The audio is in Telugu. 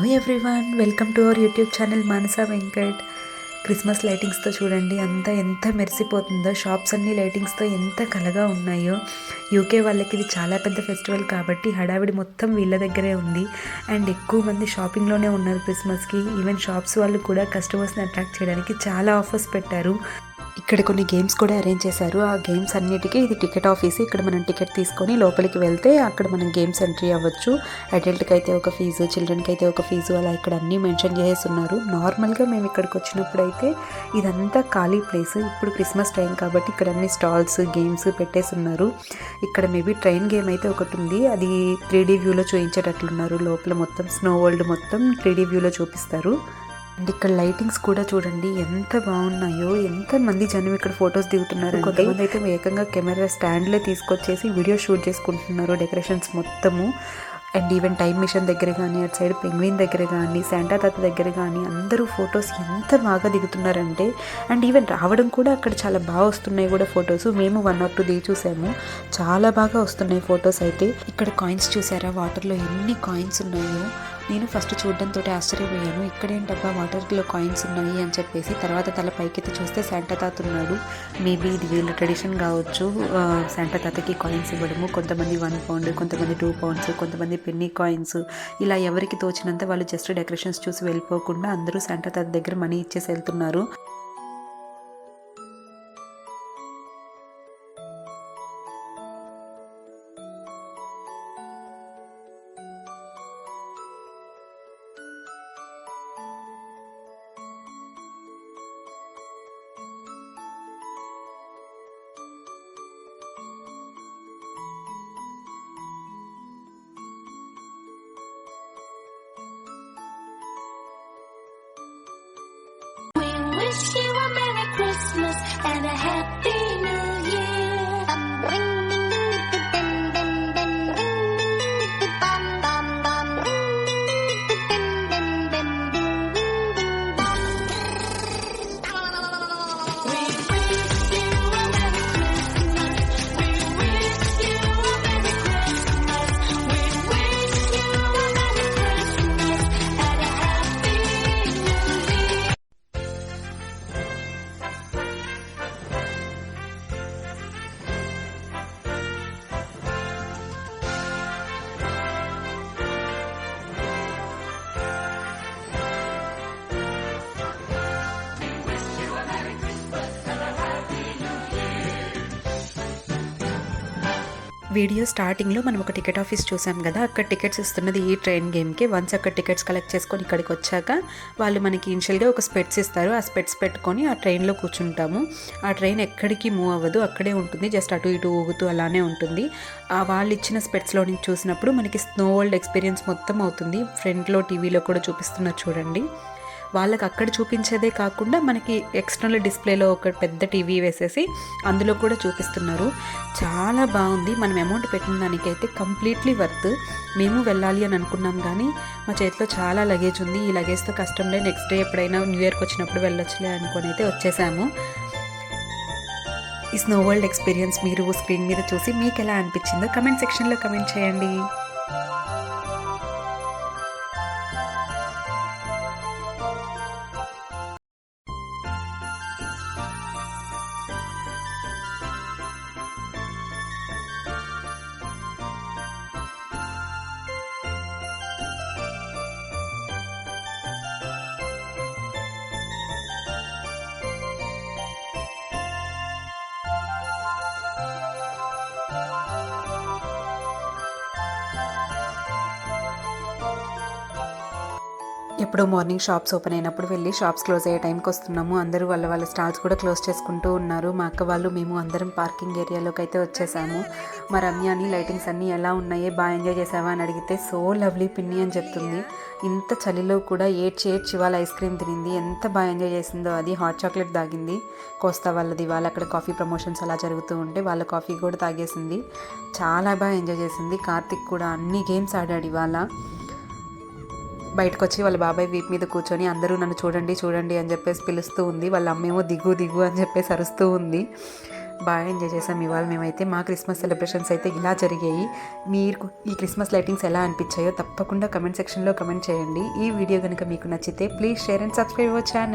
Hello everyone welcome to our YouTube channel Manasa Venkat Christmas లైటింగ్స్తో చూడండి అంతా ఎంత మెరిసిపోతుందో షాప్స్ అన్ని లైటింగ్స్తో ఎంత కలగా ఉన్నాయో. యూకే వాళ్ళకి ఇది చాలా పెద్ద ఫెస్టివల్ కాబట్టి హడావిడి మొత్తం వీళ్ళ దగ్గరే ఉంది. అండ్ ఎక్కువ మంది షాపింగ్లోనే ఉన్నారు క్రిస్మస్కి ఈవెన్ షాప్స్ వాళ్ళు కూడా కస్టమర్స్ని అట్రాక్ట్ చేయడానికి చాలా ఆఫర్స్ పెట్టారు. ఇక్కడ కొన్ని గేమ్స్ కూడా అరేంజ్ చేశారు. ఆ గేమ్స్ అన్నిటికీ ఇది టికెట్ ఆఫీస్. ఇక్కడ మనం టికెట్ తీసుకొని లోపలికి వెళ్తే అక్కడ మనం గేమ్స్ ఎంట్రీ అవ్వచ్చు. అడల్ట్కి అయితే ఒక ఫీజు చిల్డ్రన్కి అయితే ఒక ఫీజు అలా ఇక్కడ అన్నీ మెన్షన్ చేసేస్తున్నారు. నార్మల్గా మేము ఇక్కడికి వచ్చినప్పుడు అయితే ఇదంతా ఖాళీ ప్లేస్. ఇప్పుడు క్రిస్మస్ టైం కాబట్టి ఇక్కడ అన్ని స్టాల్స్ గేమ్స్ పెట్టేసి ఉన్నారు ఇక్కడ మేబీ ట్రైన్ గేమ్ అయితే ఒకటి ఉంది. అది త్రీ డీ వ్యూలో చూపించేటట్లున్నారు. లోపల మొత్తం స్నో వరల్డ్ మొత్తం త్రీ డీ వ్యూలో చూపిస్తారు. అండ్ ఇక్కడ లైటింగ్స్ కూడా చూడండి ఎంత బాగున్నాయో ఎంత మంది జనం ఇక్కడ ఫొటోస్ దిగుతున్నారు కొంతమంది అయితే ఏకంగా కెమెరా స్టాండ్లే తీసుకొచ్చేసి వీడియో షూట్ చేసుకుంటున్నారు డెకరేషన్స్ మొత్తము. అండ్ ఈవెన్ టైం మిషన్ దగ్గర కానీ అటు సైడ్ పెంగ్విన్ దగ్గర కానీ శాంటా తాత దగ్గర కానీ అందరూ ఫొటోస్ ఎంత బాగా దిగుతున్నారంటే అండ్ ఈవెన్ రావడం కూడా అక్కడ చాలా బాగా వస్తున్నాయి కూడా ఫొటోస్ మేము వన్ ఆర్ టూ దిగి చూసాము చాలా బాగా వస్తున్నాయి ఫొటోస్ అయితే. ఇక్కడ కాయిన్స్ చూసారా? వాటర్లో ఎన్ని కాయిన్స్ ఉన్నాయో నేను ఫస్ట్ చూడడంతో ఆశ్చర్యపోయాను. ఇక్కడేంటబ్బా వాటర్లో కాయిన్స్ ఉన్నాయి అని చెప్పేసి తర్వాత తల పైకెత్తి చూస్తే శాంటా తాత ఉన్నాడు. మేబీ ఇది వీళ్ళ ట్రెడిషన్ కావచ్చు. ఆ, శాంటా తాతకి కాయిన్స్ ఇవ్వడము కొంతమంది వన్ పౌండ్ కొంతమంది టూ పౌండ్స్ కొంతమంది పెన్నీ కాయిన్స్ ఇలా ఎవరికి తోచినంత వాళ్ళు జస్ట్ డెకరేషన్స్ చూసి వెళ్ళిపోకుండా అందరూ శాంటా తాత దగ్గర మనీ ఇచ్చేసి వెళ్తున్నారు. Wish you వీడియో స్టార్టింగ్లో మనం ఒక టికెట్ ఆఫీస్ చూసాం కదా అక్కడ టికెట్స్ ఇస్తున్నది ఈ ట్రైన్ గేమ్కి. వన్స్ అక్కడ టికెట్స్ కలెక్ట్ చేసుకొని ఇక్కడికి వచ్చాక వాళ్ళు మనకి ఇన్షియల్గా ఒక స్పెట్స్ ఇస్తారు. ఆ స్పెట్స్ పెట్టుకొని ఆ ట్రైన్లో కూర్చుంటాము. ఆ ట్రైన్ ఎక్కడికి మూవ్ అవ్వదు అక్కడే ఉంటుంది. జస్ట్ అటు ఇటు ఊగుతూ అలానే ఉంటుంది. ఆ వాళ్ళు ఇచ్చిన స్పెట్స్లో నుంచి చూసినప్పుడు మనకి స్నో వరల్డ్ ఎక్స్పీరియన్స్ మొత్తం అవుతుంది. ఫ్రంట్లో టీవీలో కూడా చూపిస్తున్నారు చూడండి. వాళ్ళకి అక్కడ చూపించేదే కాకుండా మనకి ఎక్స్టర్నల్ డిస్ప్లేలో ఒక పెద్ద టీవీ వేసేసి అందులో కూడా చూపిస్తున్నారు. చాలా బాగుంది. మనం అమౌంట్ పెట్టిన దానికైతే కంప్లీట్లీ వర్త్ మేము వెళ్ళాలి అని అనుకున్నాం కానీ మా చేతిలో చాలా లగేజ్ ఉంది. ఈ లగేజ్తో కష్టంలే నెక్స్ట్ డే ఎప్పుడైనా న్యూ ఇయర్కి వచ్చినప్పుడు వెళ్ళొచ్చులే అనుకొని అయితే వచ్చేసాము. ఈ స్నో వరల్డ్ ఎక్స్పీరియన్స్ మీరు స్క్రీన్ మీద చూసి మీకు ఎలా అనిపించిందో కమెంట్ సెక్షన్లో కమెంట్ చేయండి. ఎప్పుడో మార్నింగ్ షాప్స్ ఓపెన్ అయినప్పుడు వెళ్ళి షాప్స్ క్లోజ్ అయ్యే టైంకి వస్తున్నాము. అందరూ వాళ్ళ వాళ్ళ స్టాల్స్ కూడా క్లోజ్ చేసుకుంటూ ఉన్నారు. మా అక్క వాళ్ళు మేము అందరం పార్కింగ్ ఏరియాలోకి అయితే వచ్చేసాము. మా రమ్యాని లైటింగ్స్ అన్నీ ఎలా ఉన్నాయి బాగా ఎంజాయ్ చేసావా అని అడిగితే సో లవ్లీ పిన్ని అని చెప్తుంది. ఇంత చలిలో కూడా ఏడ్చి ఏడ్చి వాళ్ళ ఐస్ క్రీమ్ తినింది. ఎంత బాగా ఎంజాయ్ చేసిందో అది. హాట్ చాక్లెట్ తాగింది. కోస్తా వాళ్ళది. వాళ్ళు అక్కడ కాఫీ ప్రమోషన్స్ అలా జరుగుతూ ఉంటే వాళ్ళ కాఫీ కూడా తాగేసింది. చాలా బాగా ఎంజాయ్ చేసింది. కార్తిక్ కూడా అన్ని గేమ్స్ ఆడాడు ఇవాళ. బయటకు వచ్చి వాళ్ళ బాబాయ్ వీప్ మీద కూర్చొని అందరూ నన్ను చూడండి చూడండి అని చెప్పేసి పిలుస్తూ ఉంది. వాళ్ళ అమ్మేమో దిగు దిగు అని చెప్పేసి అరుస్తూ ఉంది. బాగా ఎంజాయ్ చేసాం ఇవాళ మేమైతే. మా క్రిస్మస్ సెలబ్రేషన్స్ అయితే ఇలా జరిగాయి. మీరు ఈ క్రిస్మస్ లైటింగ్స్ ఎలా అనిపించాయో తప్పకుండా కమెంట్ సెక్షన్లో కమెంట్ చేయండి. ఈ వీడియో కనుక మీకు నచ్చితే please share and subscribe our channel.